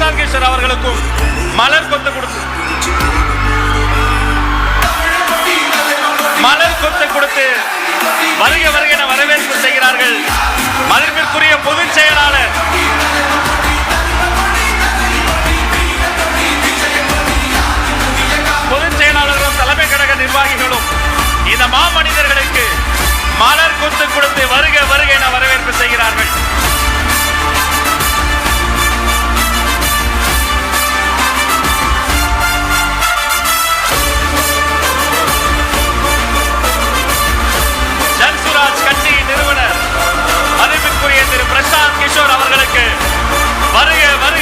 விருந்தினர் பிரசாந்த் கிஷோர் அவர்களுக்கும் மலர் கொத்து கொடுத்து. மலர் கொத்து கொடுத்து வருக வருக என வரவேற்பு செய்கிறார்கள். மதிப்பிற்குரிய பொதுச் செயலாளர் வருக வருக.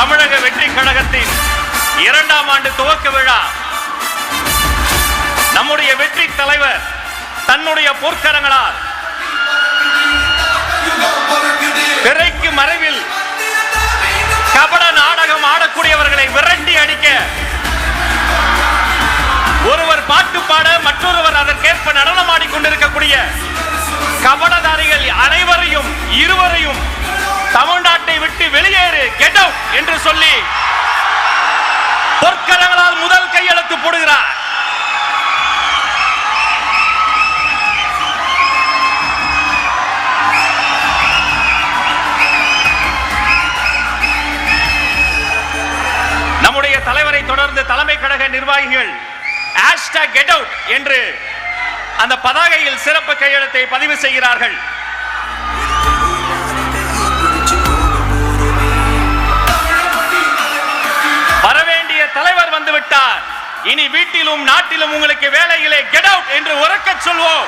தமிழக வெற்றி கழகத்தின் இரண்டாம் ஆண்டு துவக்க விழா. நம்முடைய வெற்றி தலைவர் தன்னுடைய பொற்கரங்களால் திரைக்கு மறைவில் கபட நாடகம் ஆடக்கூடியவர்களை விரட்டி அடிக்க ஒருவர் பாட்டு பாட மற்றொருவர் அதற்கேற்ப நடனம் என்று சொல்லி பொற்கரங்களால் முதல் கையெழுத்து போடுகிறார். நம்முடைய தலைவரை தொடர்ந்து தலைமை கழக நிர்வாகிகள் ஹேஷ்டாக் கெட் அவுட் என்று அந்த பதாகையில் சிறப்பு கையெழுத்தை பதிவு செய்கிறார்கள். இனி வீட்டிலும் நாட்டிலும் உங்களுக்கு வேலைகளை கெட் அவுட் என்று உறக்கச் சொல்வோம்.